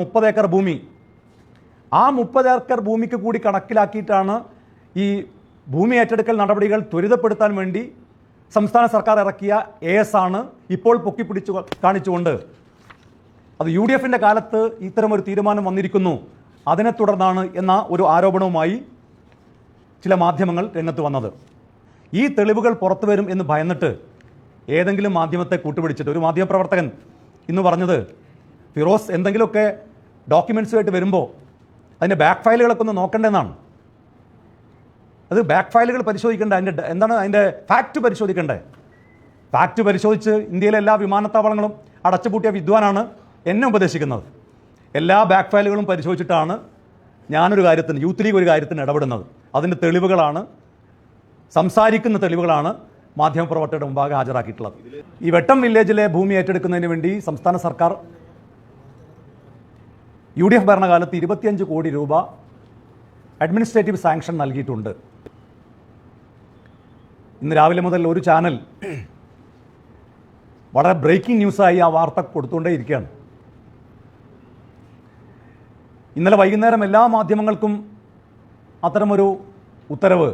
മുപ്പത് ഏക്കർ ഭൂമി. ആ മുപ്പത് ഏക്കർ ഭൂമിക്ക് കൂടി കണക്കിലാക്കിയിട്ടാണ് ഈ ഭൂമി ഏറ്റെടുക്കൽ നടപടികൾ ത്വരിതപ്പെടുത്താൻ വേണ്ടി സംസ്ഥാന സർക്കാർ ഇറക്കിയ എ എസ് ആണ് ഇപ്പോൾ പൊക്കിപ്പിടിച്ചു കാണിച്ചുകൊണ്ട്. അത് യു ഡി എഫിന്റെ കാലത്ത് ഇത്തരമൊരു തീരുമാനം വന്നിരിക്കുന്നു. അതിനെ തുടർന്നാണ് എന്ന ഒരു ആരോപണവുമായി ചില മാധ്യമങ്ങൾ രംഗത്ത് വന്നത്. ഈ തെളിവുകൾ പുറത്തു വരും എന്ന് ഭയന്നിട്ട് ഏതെങ്കിലും മാധ്യമത്തെ കൂട്ടുപിടിച്ചിട്ട് ഒരു മാധ്യമപ്രവർത്തകൻ ഇന്ന് പറഞ്ഞത് ഫിറോസ് എന്തെങ്കിലുമൊക്കെ ഡോക്യുമെൻസുമായിട്ട് വരുമ്പോൾ അതിന്റെ ബാക്ക് ഫയലുകളൊക്കെ ഒന്ന് നോക്കേണ്ടതെന്നാണ് അത് ബാക്ക് ഫയലുകൾ പരിശോധിക്കേണ്ട അതിന്റെ എന്താണ് അതിന്റെ ഫാക്റ്റ് പരിശോധിക്കേണ്ടത് ഫാക്റ്റ് പരിശോധിച്ച് ഇന്ത്യയിലെ എല്ലാ വിമാനത്താവളങ്ങളും അടച്ചുപൂട്ടിയ വിദ്വാനാണ് എന്നെ ഉപദേശിക്കുന്നത്. എല്ലാ ബാക്ക് ഫയലുകളും പരിശോധിച്ചിട്ടാണ് ഞാനൊരു കാര്യത്തിന് യൂത്ത് ലീഗ് ഒരു കാര്യത്തിന് ഇടപെടുന്നത്. അതിന്റെ തെളിവുകളാണ് സംസാരിക്കുന്ന തെളിവുകളാണ് മാധ്യമപ്രവർത്തകരുടെ മുമ്പാകെ ഹാജരാക്കിയിട്ടുള്ളത്. ഈ വെട്ടം വില്ലേജിലെ ഭൂമി ഏറ്റെടുക്കുന്നതിന് വേണ്ടി സംസ്ഥാന സർക്കാർ യു ഡി എഫ് ഭരണകാലത്ത് ഇരുപത്തിയഞ്ച് കോടി രൂപ അഡ്മിനിസ്ട്രേറ്റീവ് സാങ്ഷൻ നൽകിയിട്ടുണ്ട്. ഇന്ന് രാവിലെ മുതൽ ഒരു ചാനൽ വളരെ ബ്രേക്കിംഗ് ന്യൂസായി ആ വാർത്ത കൊടുത്തുകൊണ്ടേ ഇരിക്കുകയാണ് ഇന്നലെ വൈകുന്നേരം എല്ലാ മാധ്യമങ്ങൾക്കും അത്തരമൊരു ഉത്തരവ്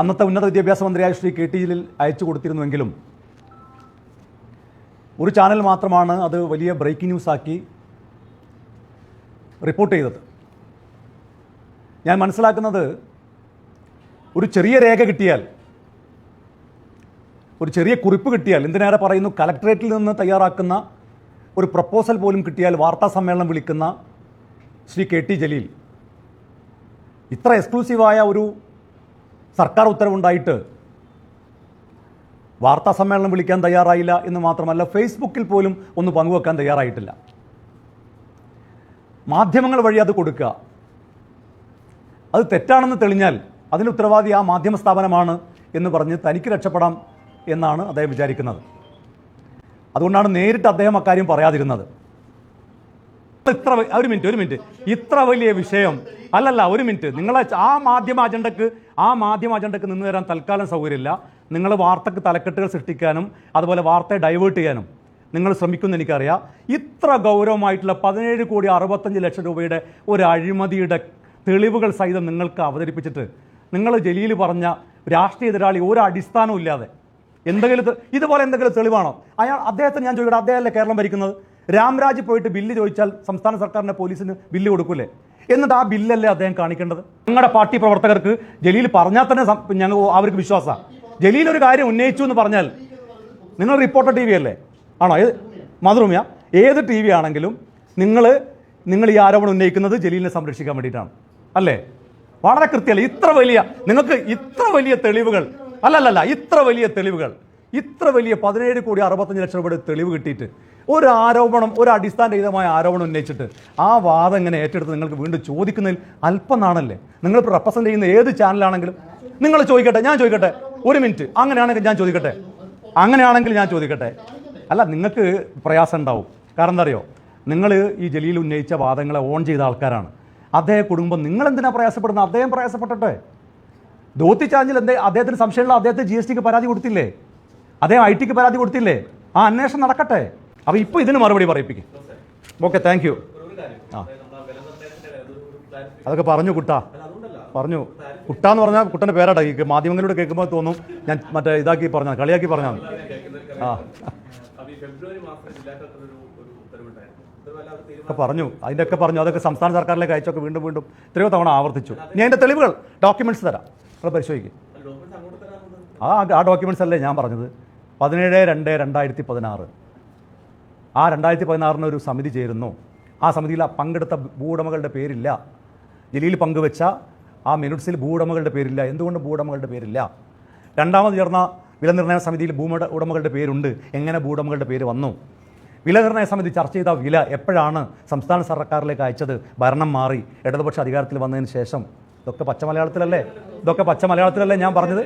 അന്നത്തെ ഉന്നത വിദ്യാഭ്യാസ മന്ത്രിയായ ശ്രീ കെ ടി അയച്ചു കൊടുത്തിരുന്നുവെങ്കിലും ഒരു ചാനൽ മാത്രമാണ് അത് വലിയ ബ്രേക്കിംഗ് ന്യൂസാക്കി റിപ്പോർട്ട് ചെയ്തത്. ഞാൻ മനസ്സിലാക്കുന്നത് ഒരു ചെറിയ രേഖ കിട്ടിയാൽ ഒരു ചെറിയ കുറിപ്പ് കിട്ടിയാൽ എന്തിനേറെ പറയുന്നു കലക്ടറേറ്റിൽ നിന്ന് തയ്യാറാക്കുന്ന ഒരു പ്രപ്പോസൽ പോലും കിട്ടിയാൽ വാർത്താ സമ്മേളനം വിളിക്കുന്ന ശ്രീ കെ ടി ജലീൽ. ഇത്ര എക്സ്ക്ലൂസീവായ ഒരു സർക്കാർ ഉത്തരവുണ്ടായിട്ട് വാർത്താ സമ്മേളനം വിളിക്കാൻ തയ്യാറായില്ല എന്ന് മാത്രമല്ല ഫേസ്ബുക്കിൽ പോലും ഒന്ന് പങ്കുവെക്കാൻ തയ്യാറായിട്ടില്ല. മാധ്യമങ്ങൾ വഴി അത് കൊടുക്കുക. അത് തെറ്റാണെന്ന് തെളിഞ്ഞാൽ അതിന് ഉത്തരവാദി ആ മാധ്യമ സ്ഥാപനമാണ് എന്ന് പറഞ്ഞ് തനിക്ക് രക്ഷപ്പെടാം എന്നാണ് അദ്ദേഹം വിചാരിക്കുന്നത്. അതുകൊണ്ടാണ് നേരിട്ട് അദ്ദേഹം അക്കാര്യം പറയാതിരുന്നത്. ഇത്ര ഒരു മിനിറ്റ് ഒരു മിനിറ്റ്. ഇത്ര വലിയ വിഷയം. അല്ലല്ല ഒരു മിനിറ്റ്. നിങ്ങളെ ആ മാധ്യമ അജണ്ടക്ക് ആ മാധ്യമ അജണ്ടക്ക് നിന്ന് തരാൻ തൽക്കാലം സൗകര്യമില്ല. നിങ്ങൾ വാർത്തക്ക് തലക്കെട്ടുകൾ സൃഷ്ടിക്കാനും അതുപോലെ വാർത്തയെ ഡൈവേർട്ട് ചെയ്യാനും നിങ്ങൾ ശ്രമിക്കുമെന്ന് എനിക്കറിയാം. ഇത്ര ഗൗരവമായിട്ടുള്ള പതിനേഴ് കോടി അറുപത്തഞ്ച് ലക്ഷം രൂപയുടെ ഒരു അഴിമതിയുടെ തെളിവുകൾ സഹിതം നിങ്ങൾക്ക് അവതരിപ്പിച്ചിട്ട് നിങ്ങൾ ജലീൽ പറഞ്ഞ രാഷ്ട്രീയ എതിരാളി ഒരു അടിസ്ഥാനവും ഇല്ലാതെ എന്തെങ്കിലും ഇതുപോലെ എന്തെങ്കിലും തെളിവാണോ? അയാൾ അദ്ദേഹത്തിന് ഞാൻ ചോദിക്കട്ടെ അദ്ദേഹമല്ലേ കേരളം ഭരിക്കുന്നത്? രാംരാജ് പോയിട്ട് ബില്ല് ചോദിച്ചാൽ സംസ്ഥാന സർക്കാരിന്റെ പോലീസിന് ബില്ല് കൊടുക്കൂലേ? എന്നിട്ട് ആ ബില്ലല്ലേ അദ്ദേഹം കാണിക്കേണ്ടത്? ഞങ്ങളുടെ പാർട്ടി പ്രവർത്തകർക്ക് ജലീൽ പറഞ്ഞാൽ തന്നെ ഞങ്ങൾ അവർക്ക് വിശ്വാസമാണ് ജലീൽ ഒരു കാര്യം ഉന്നയിച്ചു എന്ന് പറഞ്ഞാൽ നിങ്ങൾ റിപ്പോർട്ടർ ടി വി അല്ലേ? ആണോ? ഏത് മധുരമ്യ ഏത് ടി വി ആണെങ്കിലും നിങ്ങൾ നിങ്ങൾ ഈ ആരോപണം ഉന്നയിക്കുന്നത് ജലീലിനെ സംരക്ഷിക്കാൻ വേണ്ടിയിട്ടാണ്. അല്ലേ? വളരെ കൃത്യമല്ല ഇത്ര വലിയ നിങ്ങൾക്ക് ഇത്ര വലിയ തെളിവുകൾ അല്ലല്ലല്ല ഇത്ര വലിയ തെളിവുകൾ. ഇത്ര വലിയ പതിനേഴ് കോടി അറുപത്തഞ്ച് ലക്ഷം രൂപയുടെ തെളിവ് കിട്ടിയിട്ട് ഒരു ആരോപണം ഒരു അടിസ്ഥാന അടിസ്ഥാനരഹിതമായ ആരോപണം ഉന്നയിച്ചിട്ട് ആ വാദം ഇങ്ങനെ ഏറ്റെടുത്ത് നിങ്ങൾക്ക് വീണ്ടും ചോദിക്കുന്നതിൽ അല്പം നാണല്ലേ? നിങ്ങളിപ്പോൾ റെപ്രസെന്റ് ചെയ്യുന്ന ഏത് ചാനലാണെങ്കിലും നിങ്ങൾ ചോദിക്കട്ടെ ഞാൻ ചോദിക്കട്ടെ. ഒരു മിനിറ്റ്. അങ്ങനെയാണെങ്കിൽ ഞാൻ ചോദിക്കട്ടെ? അങ്ങനെയാണെങ്കിൽ ഞാൻ ചോദിക്കട്ടെ? അല്ല നിങ്ങൾക്ക് പ്രയാസം ഉണ്ടാവും. കാരണം എന്താ അറിയോ? നിങ്ങൾ ഈ ജലീൽ ഉന്നയിച്ച വാദങ്ങളെ ഓൺ ചെയ്ത ആൾക്കാരാണ്. അദ്ദേഹ കുടുംബം നിങ്ങൾ എന്തിനാ പ്രയാസപ്പെടുന്നത്? അദ്ദേഹം പ്രയാസപ്പെട്ടെ ധോത്തി ചാഞ്ചിൽ എന്തേ അദ്ദേഹത്തിന് സംശയമുള്ള അദ്ദേഹത്തെ ജി എസ് ടിക്ക് പരാതി കൊടുത്തില്ലേ? അദ്ദേഹം ഐ ടിക്ക് പരാതി കൊടുത്തില്ലേ? ആ അന്വേഷണം നടക്കട്ടെ. അപ്പോൾ ഇപ്പോൾ ഇതിന് മറുപടി പറയിപ്പിക്കും. ഓക്കെ താങ്ക് യു ആ. അതൊക്കെ പറഞ്ഞു കുട്ടാ. പറഞ്ഞു. കുട്ടാന്ന് പറഞ്ഞാൽ കുട്ടന്റെ പേരാട്ടാ ഈ മാധ്യമങ്ങളിലൂടെ കേൾക്കുമ്പോൾ തോന്നും. ഞാൻ മറ്റേ ഇതാക്കി പറഞ്ഞാൽ കളിയാക്കി പറഞ്ഞാൽ ആ. പറഞ്ഞു. അതിന്റെയൊക്കെ പറഞ്ഞു. അതൊക്കെ സംസ്ഥാന സർക്കാരിലേക്ക് അയച്ചൊക്കെ വീണ്ടും വീണ്ടും എത്രയോ തവണ ആവർത്തിച്ചു. ഞാൻ അതിന്റെ തെളിവുകൾ ഡോക്യുമെന്റ്സ് തരാം. നിങ്ങൾ പരിശോധിക്കും. ആ ആ ഡോക്യുമെന്റ്സ് അല്ലേ ഞാൻ പറഞ്ഞത്. പതിനേഴ് രണ്ട് രണ്ടായിരത്തി പതിനാറ്. ആ രണ്ടായിരത്തി പതിനാറിന് ഒരു സമിതി ചേരുന്നു. ആ സമിതിയിൽ പങ്കെടുത്ത ഭൂവുടമകളുടെ പേരില്ല. ജലീൽ പങ്കുവെച്ച ആ മിനിറ്റ്സിൽ ഭൂവുടമകളുടെ പേരില്ല. എന്തുകൊണ്ട് ഭൂവുടമകളുടെ പേരില്ല? രണ്ടാമത് ചേർന്ന വിലനിർണയ സമിതിയിൽ ഭൂമ ഉടമകളുടെ പേരുണ്ട്. എങ്ങനെ ഭൂവുടമകളുടെ പേര് വന്നു? വിലനിർണയ സമിതി ചർച്ച ചെയ്ത വില എപ്പോഴാണ് സംസ്ഥാന സർക്കാരിലേക്ക് അയച്ചത്? ഭരണം മാറി. ഇടതുപക്ഷ അധികാരത്തിൽ വന്നതിന് ശേഷം. ഇതൊക്കെ പച്ച മലയാളത്തിലല്ലേ? ഇതൊക്കെ പച്ച മലയാളത്തിലല്ലേ ഞാൻ പറഞ്ഞത്?